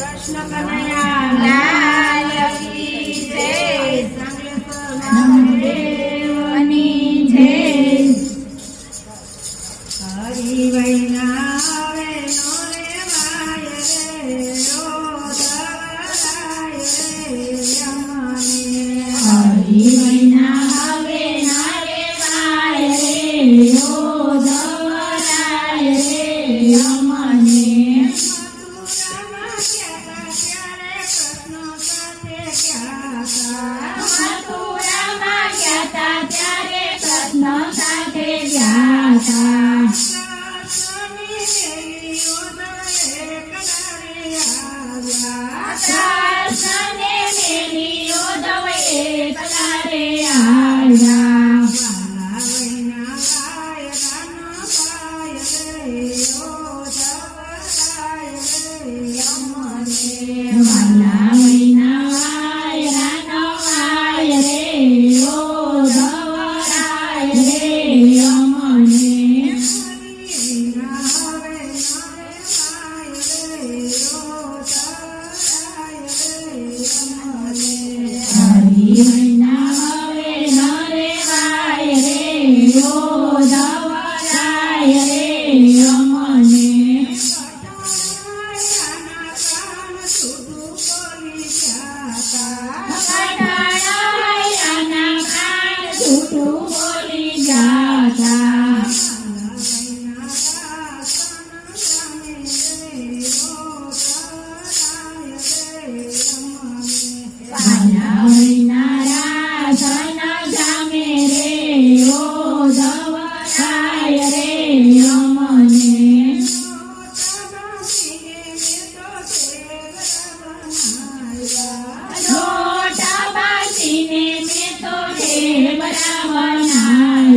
કૃષ્ણ કનૈયા લાલ કી જય હરિ વૈણાવે નો yeah. Oh,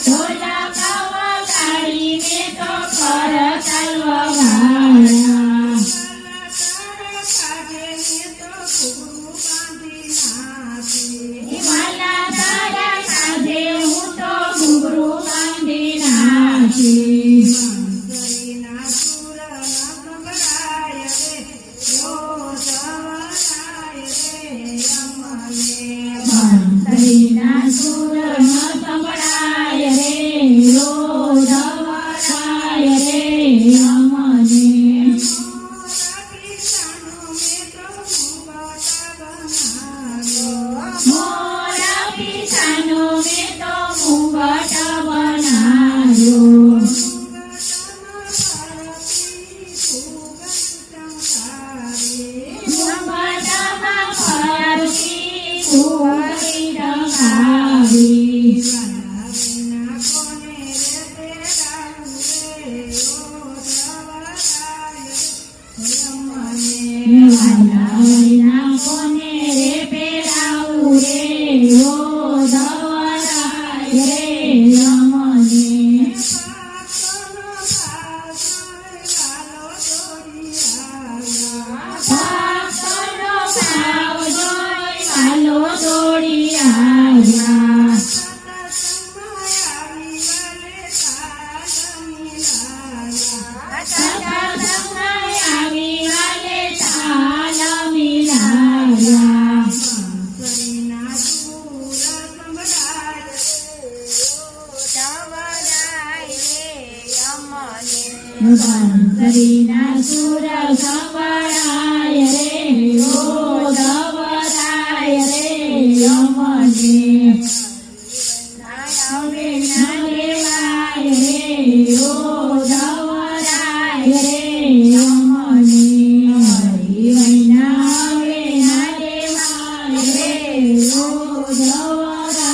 ઢોલા પાવા કાઢીને તો કર ચાલવા તો ઘૂંઘરું બાંધી નાખી Thank. Jesus. કરી ના સુર સંવરાય